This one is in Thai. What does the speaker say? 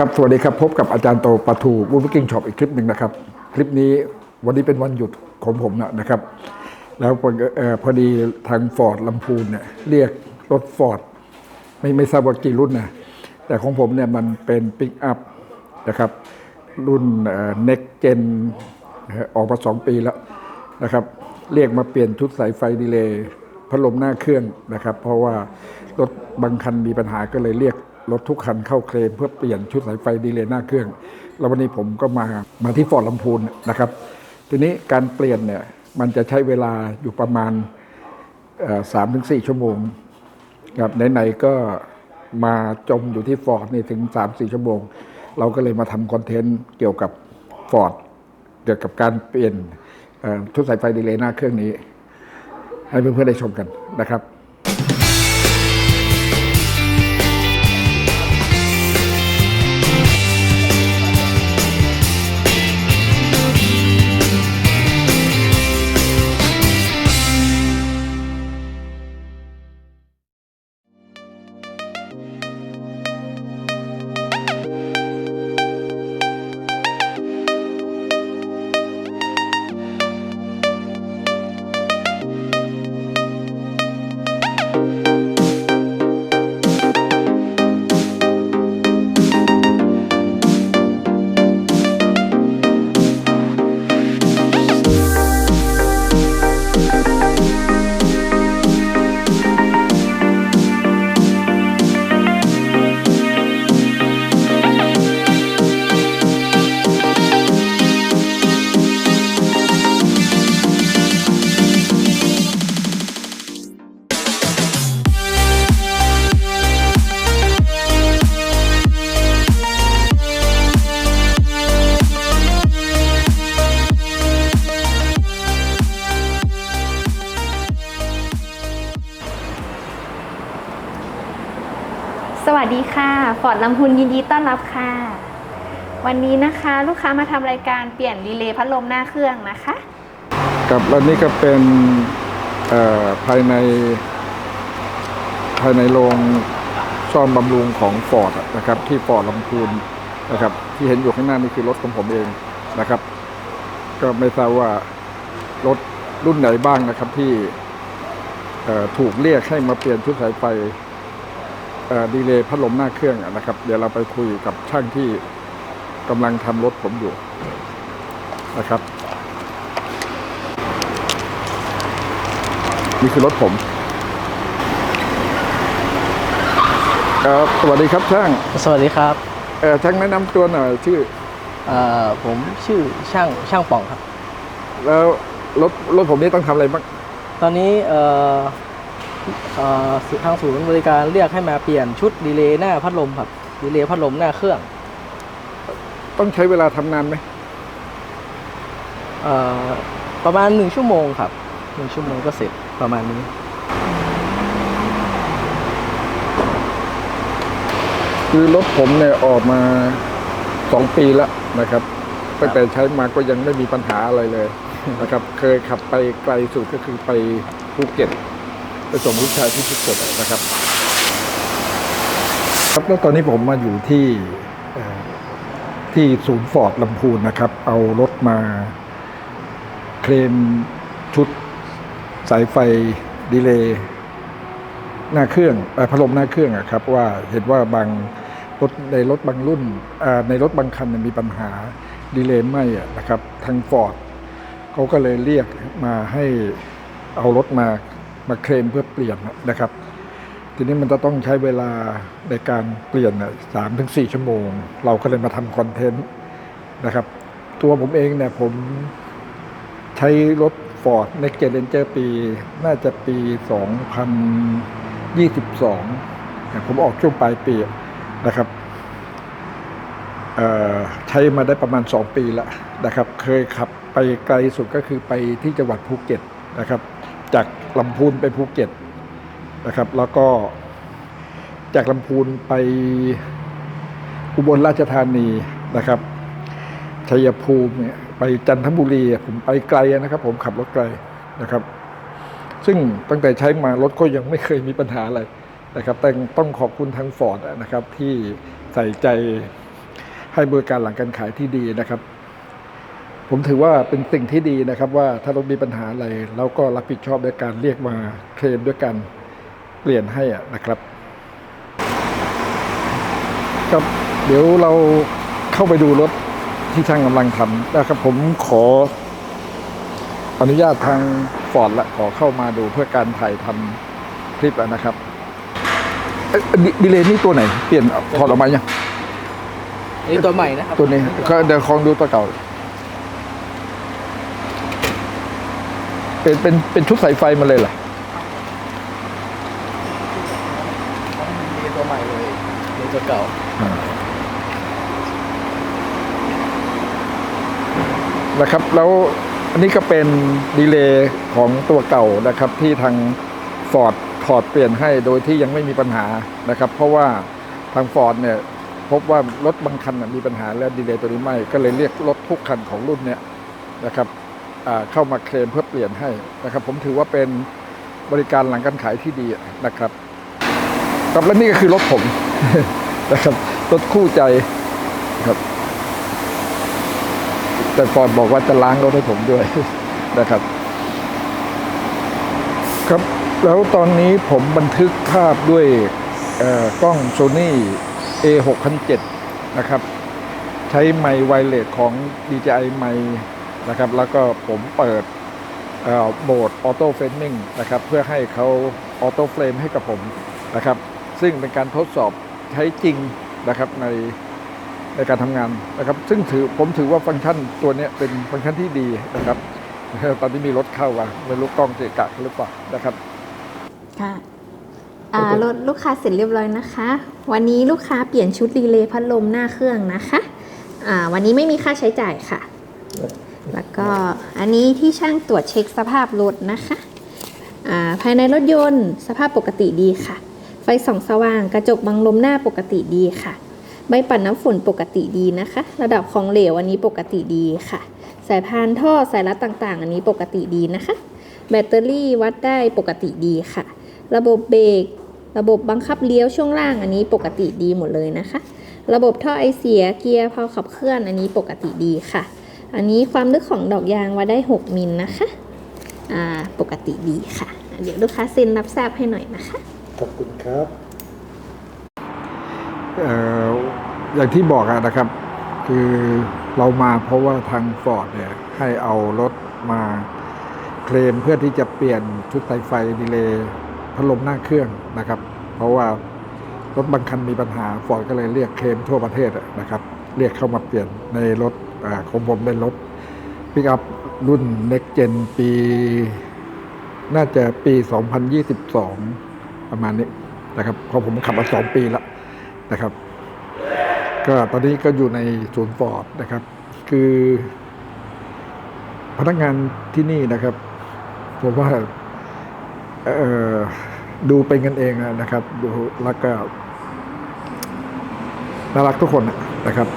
ครับสวัสดีครับพบกับอาจารย์โตปทูวูฟกิ้งช็อปอีกคลิปหนึ่งนะครับ คลิปนี้วันนี้เป็นวันหยุดของผมนะครับ แล้วพออพอดีทางฟอร์ดลำพูนเนี่ยเรียกรถฟอร์ดไม่ไม่ทราบว่ากี่รุ่นนะแต่ของผมเนี่ยมันเป็นปิกอัพนะครับ รุ่นเน็กเจนออกมาสองปีแล้วนะครับ เรียกมาเปลี่ยนชุดสายไฟดีเลย์พัดลมหน้าเครื่องนะครับ เพราะว่ารถบางคันมีปัญหาก็เลยเรียก รถทุกคันเข้าเคลมเพื่อเปลี่ยนชุดสายไฟดีเลย์หน้าเครื่อง แล้ววันนี้ผมก็มามาที่ฟอร์ดลำพูนนะครับ ทีนี้การเปลี่ยนเนี่ยมันจะใช้เวลาอยู่ประมาณสามถึงสี่ชั่วโมงครับไหนๆก็มาจมอยู่ที่ฟอร์ดนี่ถึง3-4ชั่วโมง เราก็เลยมาทำคอนเทนต์เกี่ยวกับฟอร์ดเกี่ยวกับการเปลี่ยนชุดสายไฟดีเลย์หน้าเครื่องนี้ ให้เพื่อนๆได้ชมกันนะครับ สวัสดีค่ะ ฟอร์ดลำพูนยินดีต้อนรับค่ะ วันนี้นะคะลูกค้ามาทำรายการเปลี่ยนรีเลย์พัดลมหน้าเครื่องนะคะ กับแล้วนี่ก็เป็นภายในภายในโรงซ่อมบำรุงของฟอร์ดนะครับที่ฟอร์ดลำพูนนะครับที่เห็นอยู่ข้างหน้านี่คือรถของผมเองนะครับ ก็ไม่ทราบว่ารถรุ่นไหนบ้างนะครับที่ถูกเรียกให้มาเปลี่ยนชุดสายไฟ ดีเลย์พัดลมหน้าเครื่องอะนะครับ เดี๋ยวเราไปคุยกับช่างที่กำลังทำรถผมอยู่นะครับ นี่คือรถผมครับสวัสดีครับช่างสวัสดีครับเออช่างแนะนำตัวหน่อยชื่อเอ่อผมชื่อช่างช่างป่องครับ แล้วรถรถผมนี่ต้องทำอะไรบ้างตอนนี้เอ่อเอ่อ ทางศูนย์บริการเรียกให้มาเปลี่ยนชุดดีเลย์หน้าพัดลมครับดีเลย์พัดลมหน้าเครื่อง ต้องใช้เวลาทำนานไหมเอ่อประมาณหนึ่งชั่วโมงครับหนึ่งชั่วโมงก็เสร็จประมาณนี้ คือรถผมเนี่ยออกมาสองปีแล้วนะครับตั้งแต่ใช้มาก็ยังไม่มีปัญหาอะไรเลยนะครับ เคยขับไปไกลสุดก็คือไปภูเก็ตไป ส่งลูกชายที่ภูเก็ตนะครับ ครับแล้วตอนนี้ผมมาอยู่ที่ที่ศูนย์ฟอร์ดลำพูนนะครับ เอารถมาเคลมชุดสายไฟดีเลย์หน้าเครื่องอ่อพัดลมหน้าเครื่องอะครับ ว่าเห็นว่าบางรถในรถบางรุ่นในรถบางคันมีปัญหาดีเลย์ไหมอะนะครับ ทางฟอร์ดเขาก็เลยเรียกมาให้เอารถมา มาเคลมเพื่อเปลี่ยนนะครับ ทีนี้มันจะต้องใช้เวลาในการเปลี่ยนสามถึงสี่ชั่วโมง เราก็เลยมาทำคอนเทนต์นะครับ ตัวผมเองเนี่ยผมใช้รถ Ford Next Gen Ranger ปี น่าจะปี 2022นี่ยผมออกช่วงปลายปีนะครับใช้มาได้ประมาณ 2 ปีแล้วนะครับ เคยขับไปไกลสุดก็คือไปที่จังหวัดภูเก็ตนะครับ จาก ลำพูนไปภูเก็ตนะครับ แล้วก็จากลำพูนไปอุบลราชธานีนะครับชัยภูมิเนี่ยไปจันทบุรีผมไปไกลนะครับ ผมขับรถไกลนะครับ ซึ่งตั้งแต่ใช้มารถก็ยังไม่เคยมีปัญหาอะไรนะครับแต่ต้องขอบคุณทางฟอร์ดนะครับที่ใส่ใจให้บริการหลังการขายที่ดีนะครับ ผมถือว่าเป็นสิ่งที่ดีนะครับว่าถ้ารถมีปัญหาอะไรเราก็รับผิดชอบด้วยการเรียกมาเคลมด้วยกันเปลี่ยนให้อะนะครับครับเดี๋ยวเราเข้าไปดูรถที่ช่างกำลังทำนะครับผมขออนุญาตทางฟอร์ดละขอเข้ามาดูเพื่อการถ่ายทำคลิปอะนะครับเอ้ยดิดีเลย์นี่ตัวไหน เปลี่ยนถอดออกมายังอันนี้ตัวใหม่นะครับตัวนี้ก็เดี๋ยวลองดูตัวเก่า เป็นเป็นเป็นชุดสายไฟมาเลยเหรอมีตัวใหม่เลยมีตัวเก่านะครับ แล้วอันนี้ก็เป็นดีเลย์ของตัวเก่านะครับ ที่ทางฟอร์ดถอดเปลี่ยนให้โดยที่ยังไม่มีปัญหานะครับ เพราะว่าทางฟอร์ดเนี่ยพบว่ารถบางคันน่ะมีปัญหาแล้วดีเลย์ตัวนี้ไม่ ก็เลยเรียกรถทุกคันของรุ่นเนี้ยนะครับอ่า เข้ามาเคลมเพื่อเปลี่ยนให้นะครับ ผมถือว่าเป็นบริการหลังการขายที่ดีนะครับครับและนี่ก็คือรถผมนะครับรถคู่ใจครับแต่ฟอร์ดบอกว่าจะล้างรถให้ผมด้วยนะครับ ครับแล้วตอนนี้ผมบันทึกภาพด้วยกล้อง Sony A 6 0 0นะครับ ใช้ไมค์ไวเลสของ DJI ไมค์ นะครับ แล้วก็ผมเปิดเอ่อโหมดออโต้เฟ m มิ n งนะครับ เพื่อให้เขาออโต้เฟรมให้กับผมนะครับ ซึ่งเป็นการทดสอบใช้จริงนะครับในในการทำงานนะครับ ซึ่งถือผมถือว่าฟังก์ชันตัวเนี้ยเป็นฟังก์ชันที่ดีนะครับ ตอนนี้มีรถเข้ามาไม่รู้กล้องเกะกะหรือเปล่านะครับค่ะอ่าโอเครถลูกค้าเสร็จเรียบร้อยนะคะ วันนี้ลูกค้าเปลี่ยนชุดรีเลย์พัดลมหน้าเครื่องนะคะอ่าวันนี้ไม่มีค่าใช้จ่ายค่ะ แล้วก็อันนี้ที่ช่างตรวจเช็คสภาพรถนะคะภายในรถยนต์สภาพปกติดีค่ะ ไฟส่องสว่างกระจกบังลมหน้าปกติดีค่ะ ใบปัดน้ำฝนปกติดีนะคะ ระดับของเหลวอันนี้ปกติดีค่ะ สายพานท่อสายรัดต่างๆ อันนี้ปกติดีนะคะ แบตเตอรี่วัดได้ปกติดีค่ะ ระบบเบรกระบบบังคับเลี้ยวช่วงล่างอันนี้ปกติดีหมดเลยนะคะ ระบบท่อไอเสียเกียร์พาขับเคลื่อนอันนี้ปกติดีค่ะ อันนี้ความลึกของดอกยางวัดได้ 6 มิลนะคะอ่าปกติดีค่ะ เดี๋ยวลูกค้าเซ็นรับทราบให้หน่อยนะคะ ขอบคุณครับเอ่ออย่างที่บอกอะนะครับ คือเรามาเพราะว่าทางฟอร์ดเนี่ยให้เอารถมาเคลมเพื่อที่จะเปลี่ยนชุดสายไฟดีเลย์พัดลมหน้าเครื่องนะครับ เพราะว่ารถบางคันมีปัญหาฟอร์ดก็เลยเรียกเคลมทั่วประเทศนะครับ เรียกเข้ามาเปลี่ยนในรถอของผมเป็นรถปิกอัพรุ่น Next Gen ปี น่าจะปี 2022 ประมาณนี้นะครับเพราะผมขับมาสองปีแล้วนะครับ ก็ตอนนี้ก็อยู่ในศูนย์ฟอร์ดนะครับ คือ พนักงานที่นี่นะครับผมว่าดูเป็นกันเองนะครับ ดูแล้วก็น่ารักทุกคนนะครับ